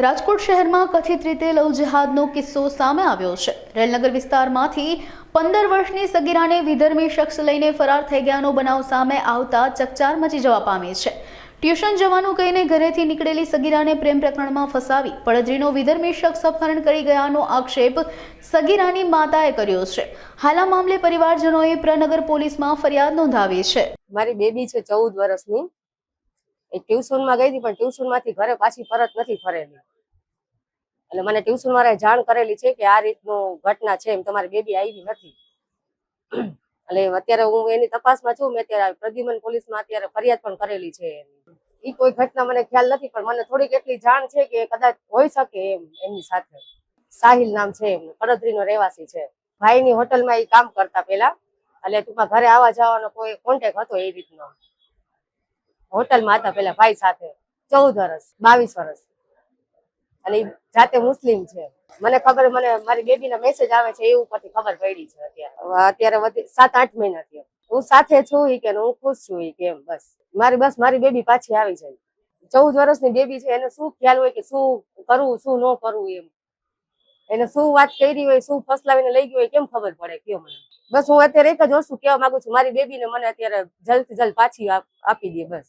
રાજકોટ શહેરમાં કથિત રીતે લવ જિહાદનો કિસ્સો સામે આવ્યો છે. રેલનગર વિસ્તારમાંથી પંદર વર્ષની સગીરાને વિધર્મી શખ્સ લઈને ફરાર થઈ ગયાનો બનાવ સામે આવતા ચકચાર મચી જવા પામી છે. ટ્યુશન જવાનું કહીને ઘરેથી નીકળેલી સગીરાને પ્રેમ પ્રકરણમાં ફસાવી પડદરીનો વિધર્મી શખ્સ અપહરણ કરી ગયાનો આક્ષેપ સગીરાની માતાએ કર્યો છે. હાલ આ મામલે પરિવારજનોએ પ્રનગર પોલીસમાં ફરિયાદ નોંધાવી છે. મારી બેબી છે ચૌદ વર્ષની. એ ટ્યુશનમાં ગઈ હતી, પણ ટ્યુશનમાંથી ઘરે પાછી પરત નથી ફરેલી. એટલે મને ટ્યુશન વાળાએ જાણ કરેલી છે કે આ રીતનું ઘટના છે, એમ તમારી બેબી આવી નથી. એટલે અત્યારે હું એની તપાસમાં છું, મેં અત્યારે પ્રદ્યુમન પોલીસમાં અત્યારે ફરિયાદ પણ કરેલી છે. એ કોઈ ઘટના મને ખ્યાલ નથી, પણ મને થોડીક એટલી જાણ છે કે કદાચ હોઈ શકે એમ, એમની સાથે. સાહિલ નામ છે એમનું પડદરીનો રહેવાસી છે. ભાઈની હોટલમાં એ કામ કરતા પેલા એટલે ટૂંકમાં ઘરે આવવા જવાનો કોઈ કોન્ટેક હતો એ રીતનો. હોટલમાં હતા પેલા ભાઈ સાથે, ચૌદ વર્ષ, બાવીસ વર્ષ. અને જાતે મુસ્લિમ છે. મને ખબર, મને મારી બેબીના મેસેજ આવે છે એ ઉપરથી ખબર પડી છે અત્યારે. અત્યારે સાત, આઠ મહિના થયો. હું સાથે છું એ કે હું ખુશ છું કે એમ, બસ. મારી બસ મારી બેબી પાછી આવી જાય. ચૌદ વર્ષની બેબી છે, એને શું ખ્યાલ હોય કે શું કરવું, શું ન કરવું એમ. એને શું વાત કરી હોય, શું ફસલાવીને લઈ ગયું હોય, કેમ ખબર પડે, કયો મને? બસ હું અત્યારે એક જ વસ્તુ કહેવા માંગુ છું, મારી બેબીને મને અત્યારે જલ્દ જલ્દ પાછી આપી દે, બસ.